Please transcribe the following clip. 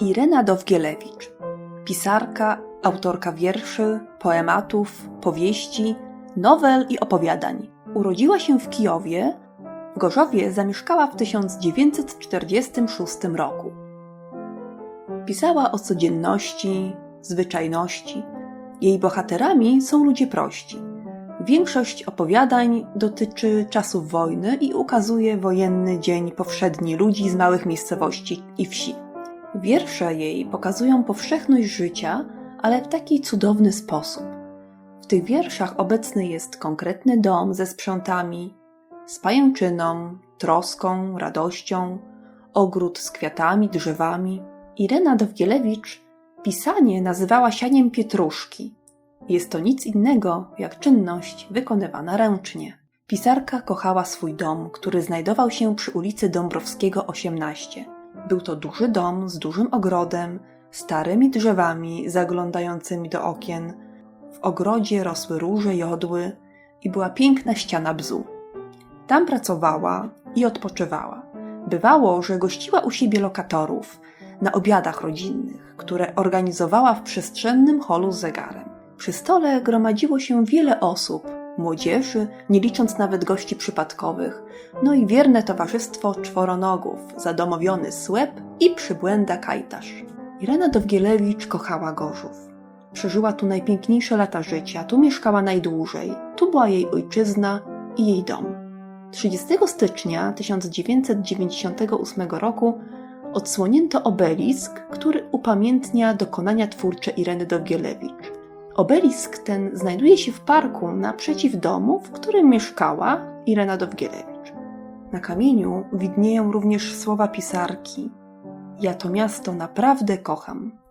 Irena Dowgielewicz, pisarka, autorka wierszy, poematów, powieści, nowel i opowiadań. Urodziła się w Kijowie, w Gorzowie zamieszkała w 1946 roku. Pisała o codzienności, zwyczajności. Jej bohaterami są ludzie prości. Większość opowiadań dotyczy czasów wojny i ukazuje wojenny dzień powszedni ludzi z małych miejscowości i wsi. Wiersze jej pokazują powszechność życia, ale w taki cudowny sposób. W tych wierszach obecny jest konkretny dom ze sprzętami, z pajęczyną, troską, radością, ogród z kwiatami, drzewami. Irena Dowgielewicz pisanie nazywała sianiem pietruszki. Jest to nic innego jak czynność wykonywana ręcznie. Pisarka kochała swój dom, który znajdował się przy ulicy Dąbrowskiego 18. Był to duży dom z dużym ogrodem, starymi drzewami zaglądającymi do okien. W ogrodzie rosły róże jodły i była piękna ściana bzu. Tam pracowała i odpoczywała. Bywało, że gościła u siebie lokatorów na obiadach rodzinnych, które organizowała w przestrzennym holu z zegarem. Przy stole gromadziło się wiele osób, młodzieży, nie licząc nawet gości przypadkowych, no i wierne towarzystwo czworonogów, zadomowiony słep i przybłęda kajtasz. Irena Dowgielewicz kochała Gorzów. Przeżyła tu najpiękniejsze lata życia, tu mieszkała najdłużej, tu była jej ojczyzna i jej dom. 30 stycznia 1998 roku odsłonięto obelisk, który upamiętnia dokonania twórcze Ireny Dowgielewicz. Obelisk ten znajduje się w parku naprzeciw domu, w którym mieszkała Irena Dowgielewicz. Na kamieniu widnieją również słowa pisarki: Ja to miasto naprawdę kocham.